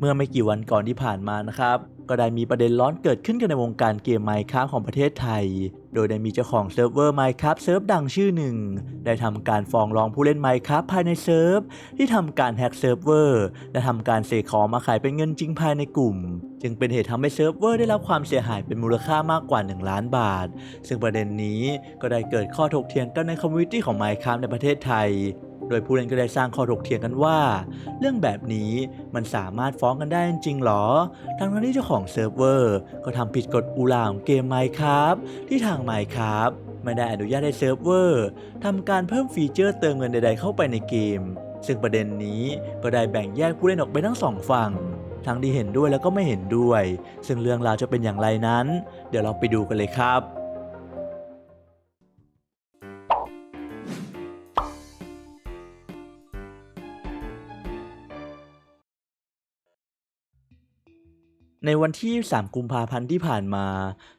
เมื่อไม่กี่วันก่อนที่ผ่านมานะครับ ก็ได้มีประเด็นร้อนเกิดขึ้นกันในวงการเกม Minecraft ของประเทศไทย โดยได้มีเจ้าของเซิร์ฟเวอร์ Minecraft เซิร์ฟดังชื่อหนึ่ง ได้ทำการฟ้องร้องผู้เล่น Minecraft ภายในเซิร์ฟที่ทำการแฮ็กเซิร์ฟเวอร์และทำการเสกของมาขายเป็นเงินจริงภายในกลุ่ม จึงเป็นเหตุทำให้เซิร์ฟเวอร์ได้รับความเสียหายเป็นมูลค่ามากกว่า 1 ล้านบาท ซึ่งประเด็นนี้ก็ได้เกิดข้อถกเถียงกันในคอมมูนิตี้ของ Minecraft ในประเทศไทย โดยผู้เล่นก็ได้สร้างข้อถกเถียงกันว่า เรื่องแบบนี้มันสามารถฟ้องกันได้จริงหรอ ทั้งที่เจ้าของเซิร์ฟเวอร์ก็ทำผิดกฎอูลาของเกม Minecraft ที่ทาง Minecraft ไม่ได้อนุญาตให้เซิร์ฟเวอร์ทำการเพิ่มฟีเจอร์เติมเงินใด ๆ เข้าไปในเกม ซึ่งประเด็นนี้ก็ได้แบ่งแยกผู้เล่นออกไปทั้งสองฝั่งทั้งที่เห็นด้วยแล้วก็ไม่เห็นด้วย ซึ่งเรื่องราวจะเป็นอย่างไรนั้น เดี๋ยวเราไปดูกันเลยครับ ในวันที่ 3 กุมภาพันธ์ที่ผ่านมา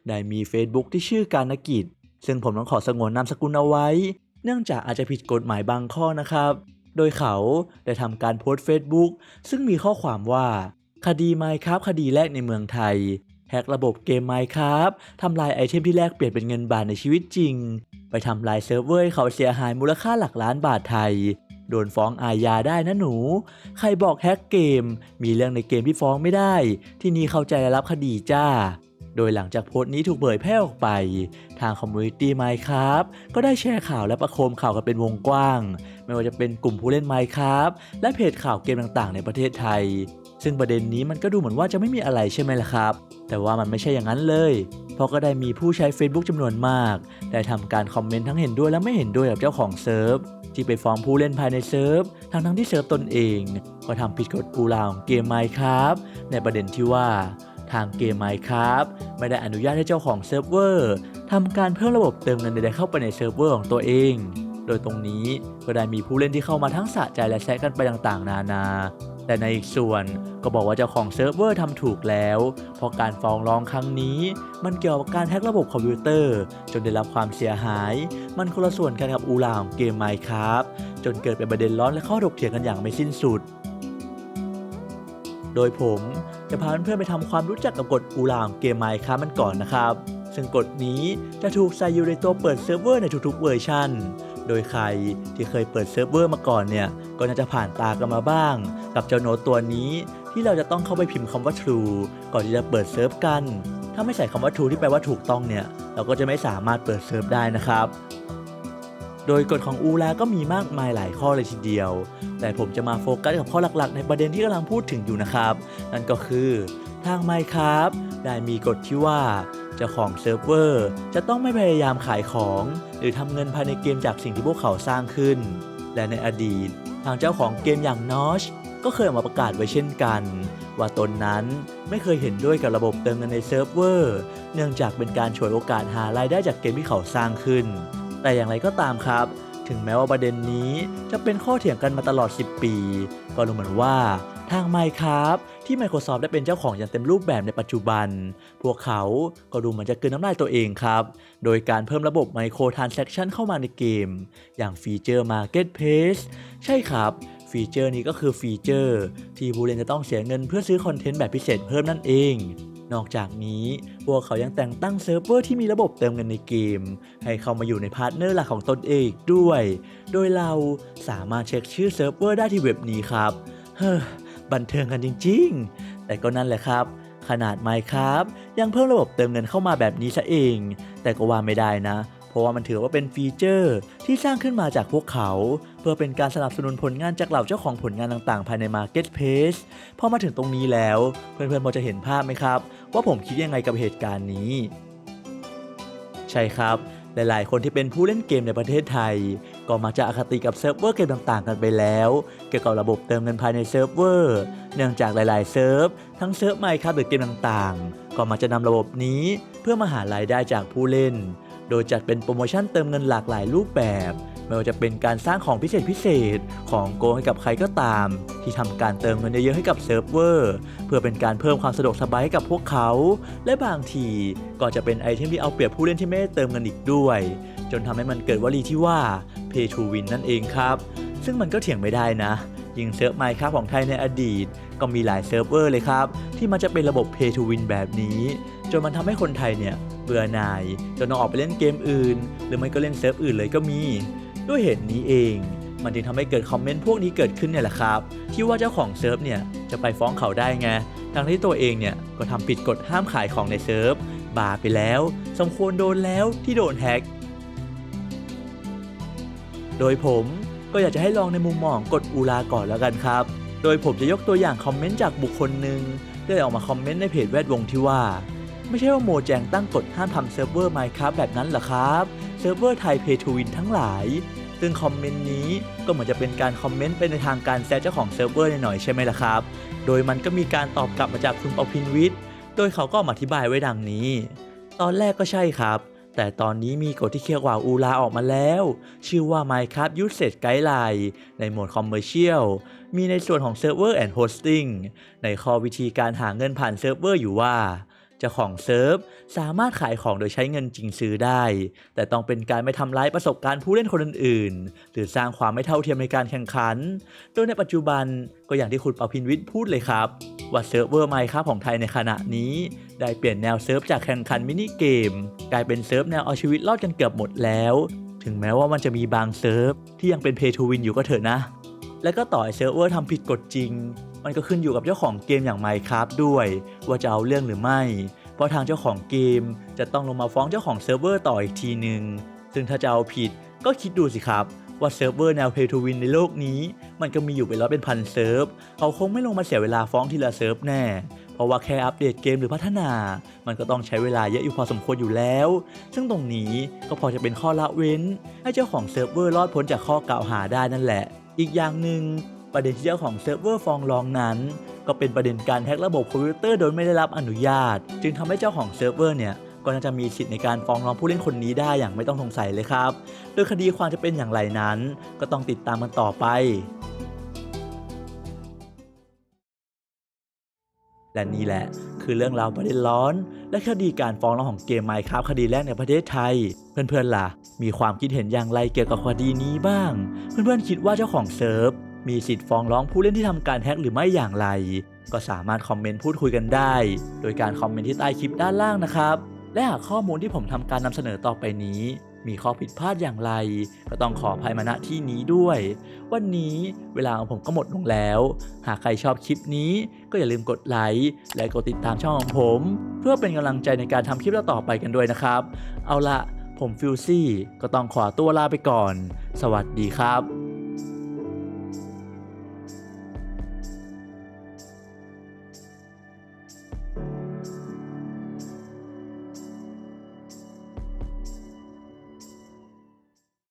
ได้มี Facebook ที่ชื่อการนกิจ ซึ่งผมต้องขอสงวนนามสกุลเอาไว้ เนื่องจากอาจจะผิดกฎหมายบางข้อนะครับ โดยเขาได้ทำการโพสต์ Facebook ซึ่งมีข้อความว่า คดี Minecraft คดีแรกในเมืองไทย แฮกระบบเกม Minecraft ทำลายไอเทมที่แลกเปลี่ยนเป็นเงินบาทในชีวิตจริง ไปทำลายเซิร์ฟเวอร์เขาเสียหายมูลค่าหลักล้านบาทไทย โดนฟ้องอาญาได้นะหนู ใครบอกแฮกเกม มีเรื่องในเกมที่ฟ้องไม่ได้ ที่นี่เข้าใจและรับคดีจ้า โดยหลังจากโพสต์นี้ถูกเผยแพร่ออกไป ทางคอมมูนิตี้ Minecraft ก็ได้แชร์ข่าวและประโคมข่าวกันเป็นวงกว้าง ไม่ว่าจะเป็นกลุ่มผู้เล่น Minecraft และเพจข่าวเกมต่างๆ ในประเทศไทย ซึ่งประเด็นนี้มันก็ดูเหมือนว่าจะไม่มีอะไรใช่ไหมล่ะครับ แต่ว่ามันไม่ใช่อย่างนั้นเลยเพราะก็ได้มีผู้ใช้ Facebook จำนวนมาก ได้ทำการคอมเมนต์ทั้งเห็นด้วยและไม่เห็นด้วยกับเจ้าของเซิร์ฟ ที่ไปฟ้องผู้เล่นภายในเซิร์ฟทั้งทั้งๆที่เซิร์ฟตนเอง ก็ทำผิดกฎกูลาของเกมไมค์ครับในประเด็นที่ว่าทางเกมไมค์ครับไม่ได้อนุญาตให้เจ้าของเซิร์ฟเวอร์ทำการเพิ่มระบบเติมเงินใดๆเข้าไปในเซิร์ฟเวอร์ของตัวเอง โดยตรงนี้ก็ได้มีผู้เล่นที่เข้ามาทั้งสะใจและแซะกันไปต่างๆ นานา แต่ในอีกส่วนก็บอกว่าเจ้าของเซิร์ฟเวอร์ทำถูกแล้ว เพราะการฟ้องร้องครั้งนี้ มันเกี่ยวกับการแฮ็กระบบคอมพิวเตอร์ จนได้รับความเสียหาย มันคนละส่วนกันกับอูลาของเกม Minecraft จนเกิดเป็นประเด็นร้อนและข้อถกเถียงกันอย่างไม่สิ้นสุด โดยผมจะพาเพื่อนไปทำความรู้จักกับกฎอูลาของเกม Minecraft มันก่อนนะครับ ซึ่งกฎนี้จะถูกใส่อยู่ในตัวเปิดเซิร์ฟเวอร์ในทุกๆเวอร์ชัน โดยใครที่เคยเปิดเซิร์ฟเวอร์มาก่อนเนี่ย ก็น่าจะผ่านตากันมาบ้าง กับเจ้าโน้ตตัวนี้ ที่เราจะต้องเข้าไปพิมพ์คำว่า true ก่อนที่จะเปิดเซิร์ฟกัน ถ้าไม่ใส่คำว่า true ที่แปลว่าถูกต้องเนี่ย เราก็จะไม่สามารถเปิดเซิร์ฟได้นะครับ โดยกฎของอูลาก็มีมากมายหลายข้อเลยทีเดียว แต่ผมจะมาโฟกัสกับข้อหลักๆ ในประเด็นที่กำลังพูดถึงอยู่นะครับ นั่นก็คือทาง Minecraft ได้มีกฎที่ว่า เจ้าของเซิร์ฟเวอร์จะต้องไม่พยายามขายของ หรือทำเงินภายในเกมจากสิ่งที่พวกเขาสร้างขึ้น และในอดีต ทางเจ้าของเกมอย่างนอชก็เคยออกมาประกาศไว้เช่นกัน ว่าตนนั้นไม่เคยเห็นด้วยกับระบบเติมเงินในเซิร์ฟเวอร์ เนื่องจากเป็นการฉวยโอกาสหารายได้จากเกมที่เขาสร้างขึ้น แต่อย่างไรก็ตามครับ ถึงแม้ว่าประเด็นนี้จะเป็นข้อเถียงกันมาตลอด 10 ปี ก็ดูเหมือนว่า ทาง Minecraft ที่ Microsoft ได้เป็นเจ้าของอย่างเต็มรูปแบบในปัจจุบัน พวกเขาก็ดูเหมือนจะเกินน้ำลายตัวเองครับ โดยการเพิ่มระบบ Micro Transaction เข้ามาในเกม อย่างฟีเจอร์ Marketplace ใช่ครับฟีเจอร์นี้ก็คือฟีเจอร์ ที่ผู้เล่นจะต้องเสียเงินเพื่อซื้อคอนเทนต์แบบพิเศษเพิ่มนั่นเอง นอกจากนี้พวกเขายังแต่งตั้งเซิร์ฟเวอร์ที่มีระบบเติมเงินในเกม ให้เข้ามาอยู่ในพาร์ทเนอร์หลักของตนเองด้วย โดยเราสามารถเช็คชื่อเซิร์ฟเวอร์ได้ที่เว็บนี้ครับ เฮ้อ บันเทิงกันจริง ๆ แต่ก็นั่นแหละครับ ขนาด Minecraft ยังเพิ่มระบบเติมเงินเข้ามาแบบนี้ซะเอง แต่ก็ว่าไม่ได้นะ เพราะว่ามันถือว่าเป็นฟีเจอร์ที่สร้างขึ้นมาจากพวกเขา เพื่อเป็นการสนับสนุนผลงานจากเหล่าเจ้าของผลงานต่างๆ ภายใน Marketplace พอมาถึงตรงนี้แล้ว เพื่อนๆพอจะเห็นภาพไหมครับ ว่าผมคิดยังไงกับเหตุการณ์นี้ ใช่ครับหลาย ๆ คนที่เป็นผู้เล่นเกมในประเทศไทยก็มักจะอคติกับเซิร์ฟเวอร์เกมต่างๆ กันไปแล้ว เกี่ยวกับระบบเติมเงินภายในเซิร์ฟเวอร์ เนื่องจากหลายๆเซิร์ฟทั้งเซิร์ฟไมค์ครับหรือเกมต่างๆ ก็มักจะนำระบบนี้เพื่อมาหารายได้จากผู้เล่น โดยจัดเป็นโปรโมชั่นเติมเงินหลากหลายรูปแบบไม่ว่าจะเป็นการสร้างของพิเศษพิเศษของโกงให้กับใครก็ตาม ที่ทำการเติมเงินเยอะๆให้กับเซิร์ฟเวอร์ เพื่อเป็นการเพิ่มความสะดวกสบายให้กับพวกเขา และบางทีก็จะเป็นไอเทมที่เอาเปรียบผู้เล่นที่ไม่ได้เติมเงินอีกด้วย จนทำให้มันเกิดวลีที่ว่า pay to win นั่นเองครับ ซึ่งมันก็เถียงไม่ได้นะ ยิ่งเซิร์ฟไมค์ครับของไทยในอดีต ก็มีหลายเซิร์ฟเวอร์เลยครับ ที่มันจะเป็นระบบ Pay to Win แบบนี้ จนมันทำให้คนไทยเนี่ยเบื่อหน่าย จนต้องออกไปเล่นเกมอื่น หรือไม่ก็เล่นเซิร์ฟอื่นเลยก็มี ด้วยเหตุนี้เอง มันจึงทำให้เกิดคอมเมนต์พวกนี้เกิดขึ้นเนี่ยแหละครับ ที่ว่าเจ้าของเซิร์ฟเนี่ยจะไปฟ้องเขาได้ไงทั้งที่ตัวเองเนี่ยก็ทำผิดกฎห้ามขายของในเซิร์ฟบาไปแล้ว สมควรโดนแล้วที่โดนแฮก โดยผมก็อยากจะให้ลองในมุมมองกฎอูลาก่อนแล้วกันครับ โดยผมจะยกตัวอย่างคอมเมนต์จากบุคคลหนึ่งได้ออกมาคอมเมนต์ในเพจแวดวงที่ว่า ไม่ใช่ว่าโมแจงตั้งกฎห้ามทำเซิร์ฟเวอร์ Minecraft แบบนั้นหรอครับเซิร์ฟเวอร์ไทย Pay to Win ทั้งหลาย ซึ่งคอมเมนต์นี้ก็เหมือนจะเป็นการคอมเมนต์ไปในทางการแซะเจ้าของเซิร์ฟเวอร์หน่อยใช่ไหมล่ะครับ โดยมันก็มีการตอบกลับมาจากคุณปอพินวิทย์โดยเขาก็อธิบายไว้ดังนี้ ตอนแรกก็ใช่ครับ แต่ตอนนี้มีกฎที่เคียกว่าอูลาออกมาแล้ว ชื่อว่า Minecraft Usage Guideline ในโหมด Commercial มีในส่วนของ Server and Hosting ในข้อวิธีการหาเงินผ่านเซิร์ฟเวอร์อยู่ว่า จ้าของเซิร์ฟสามารถขายของโดยใช้เงินจริงซื้อได้ แต่ต้องเป็นการไม่ทำร้ายประสบการณ์ผู้เล่นคนอื่นๆ หรือสร้างความไม่เท่าเทียมในการแข่งขัน โดยในปัจจุบันก็อย่างที่คุณปาพินวิทย์พูดเลยครับ ว่าเซิร์ฟเวอร์ไมค์ครับของไทยในขณะนี้ ได้เปลี่ยนแนวเซิร์ฟจากแข่งขันมินิเกม กลายเป็นเซิร์ฟแนวเอาชีวิตรอดกันเกือบหมดแล้ว ถึงแม้ว่ามันจะมีบางเซิร์ฟที่ยังเป็นเพย์ทูวินอยู่ก็เถอะนะและก็ต่อให้เซิร์ฟเวอร์ทำผิดกฎจริง มันก็ขึ้นอยู่กับเจ้าของเกมอย่าง Minecraft ด้วย ว่าจะเอาเรื่องหรือไม่ เพราะทางเจ้าของเกมจะต้องลงมาฟ้องเจ้าของเซิร์ฟเวอร์ต่ออีกทีหนึ่งซึ่งถ้าจะเอาผิดก็คิดดูสิครับว่าเซิร์ฟเวอร์แนว Pay to Win ในโลกนี้ มันก็มีอยู่เป็นร้อยเป็นพันเซิร์ฟ เขาคงไม่ลงมาเสียเวลาฟ้องทีละเซิร์ฟแน่ เพราะว่าแค่อัปเดตเกมหรือพัฒนา มันก็ต้องใช้เวลาเยอะอยู่พอสมควรอยู่แล้ว ซึ่งตรงนี้ก็พอจะเป็นข้อละเว้น ให้เจ้าของเซิร์ฟเวอร์รอดพ้นจากข้อกล่าวหาได้นั่นแหละ อีกอย่างหนึ่ง ประเด็นที่เจ้าของเซิร์ฟเวอร์ฟ้องร้องนั้น ก็เป็นประเด็นการแฮ็กระบบคอมพิวเตอร์โดยไม่ได้รับอนุญาต จึงทำให้เจ้าของเซิร์ฟเวอร์เนี่ยก็น่าจะมีสิทธิ์ในการฟ้องร้องผู้เล่นคนนี้ได้อย่างไม่ต้องสงสัยเลยครับ โดยคดีความจะเป็นอย่างไรนั้น ก็ต้องติดตามกันต่อไป และนี่แหละ คือเรื่องราวประเด็นร้อน และคดีการฟ้องร้องของเกมไมค์ครับคดีแรกในประเทศไทย เพื่อนๆล่ะ มีความคิดเห็นอย่างไรเกี่ยวกับคดีนี้บ้าง เพื่อนๆคิดว่าเจ้าของเซิร์ฟ มีสิทธิ์ฟ้องร้องผู้เล่นที่ทำการแฮ็กหรือไม่อย่างไร ก็สามารถคอมเมนต์พูดคุยกันได้ โดยการคอมเมนต์ที่ใต้คลิปด้านล่างนะครับ และหากข้อมูลที่ผมทำการนำเสนอต่อไปนี้ มีข้อผิดพลาดอย่างไร ก็ต้องขออภัยมาณที่นี้ด้วย วันนี้เวลาของผมก็หมดลงแล้ว หากใครชอบคลิปนี้ก็อย่าลืมกดไลค์และกดติดตามช่องของผม เพื่อเป็นกำลังใจในการทำคลิปต่อไปกันด้วยนะครับ เอาละผมฟิลซี่ก็ต้องขอตัวลาไปก่อน สวัสดีครับ